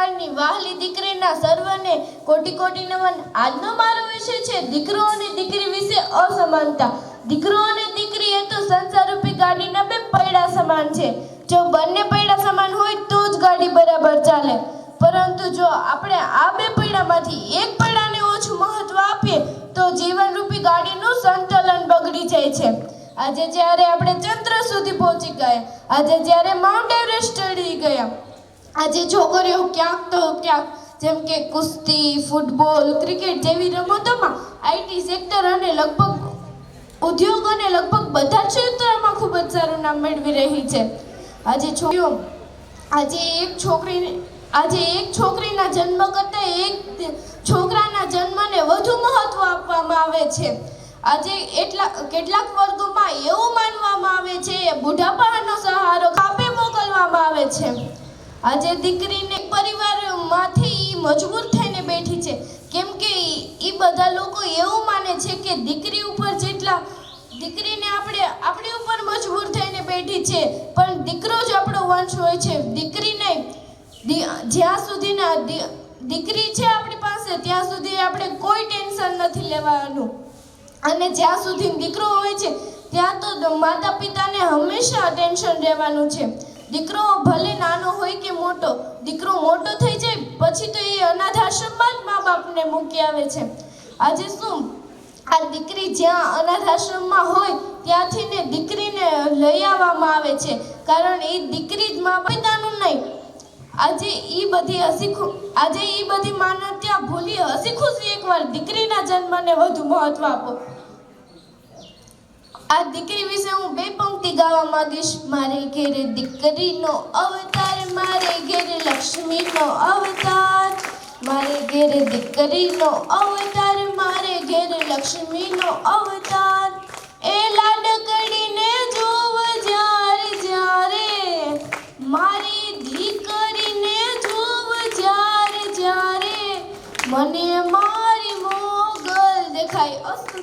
પરિવારની વાહલી દીકરીના સર્વને કોટી કોટી નમન. આજનો મારો વિષય છે દીકરો અને દીકરી વિશે અસમાનતા. દીકરો અને દીકરી એ તો સંસાર રૂપી ગાડીના બે પૈડા સમાન છે. જો બંને પૈડા સમાન હોય તો જ ગાડી બરાબર ચાલે. પરંતુ જો આપણે આ બે પૈડામાંથી એક પૈડાને ઓછું મહત્વ આપીએ, તો જીવનરૂપી ગાડીનું સંતુલન બગડી જાય છે. આજે જ્યારે આપણે ચંદ્ર સુધી પહોંચી ગયા, આજે જ્યારે માઉન્ટ એવરેસ્ટ ચડી ગયા આજે છોકરીઓ ક્યાંક તો ક્યાંક, જેમ કે કુસ્તી, ફૂટબોલ, ક્રિકેટ જેવી રમતોમાં આઈટી સેક્ટર અને લગભગ ઉદ્યોગોને લગભગ બધા ક્ષેત્રોમાં ખૂબ જ સારું નામ મેળવી રહી છે. આજે છોકરીઓ, આજે એક છોકરીને આજે એક છોકરીના જન્મ કરતાં એક છોકરાના જન્મને વધુ મહત્વ આપવામાં આવે છે. આજે એટલા, કેટલાક વર્ગોમાં એવું માનવામાં આવે છે, બુઢાપાનો સહારો કાપે મોકલવામાં આવે છે. આજે દીકરીને પરિવારમાંથી મજબૂર થઈને બેઠી છે. કેમ કે એ બધા લોકો એવું માને છે કે દીકરી ઉપર જેટલા દીકરીને આપણે, આપણી ઉપર મજબૂર થઈને બેઠી છે, પણ દીકરો જ આપણો વંશ હોય છે. દીકરીને જ્યાં સુધીના દીકરી છે આપણી પાસે, ત્યાં સુધી આપણે કોઈ ટેન્શન નથી લેવાનું. અને જ્યાં સુધી દીકરો હોય છે, ત્યાં તો માતા પિતાને હંમેશા ટેન્શન રહેવાનું છે. દીકરો ભલે નાનો પછી તો એ અનાથ આશ્રમમાં જ મા બાપને મૂકી આવે છે. આજે શું? આ દીકરી જ્યાં અનાથ આશ્રમમાં હોય, ત્યાંથી ને દીકરીને લઈ આવવામાં આવે છે. કારણ એ દીકરી જ મા પિતાનું નહીં. આજે એ બધી હસી આજે એ બધી માન્યતા ભૂલી હસી ખુશી એકવાર. દીકરીના જન્મને વધુ મહત્વ આપો. આ દીકરી વિશે હું બે પંક્તિ ગાવા માંગીશ. મારે ઘેરે દીકરીનો અવતાર, મારે ઘેરે લક્ષ્મીનો અવતાર. મારે ઘેરે દીકરીનો અવતાર, મારે ઘેરે લક્ષ્મીનો અવતાર. એ લાડકડીને જોવ જ્યારે જ્યારે. મારી દીકરીને જોવ જ્યારે જ્યારે. મને મારી મોગલ દેખાય. અસ્તુ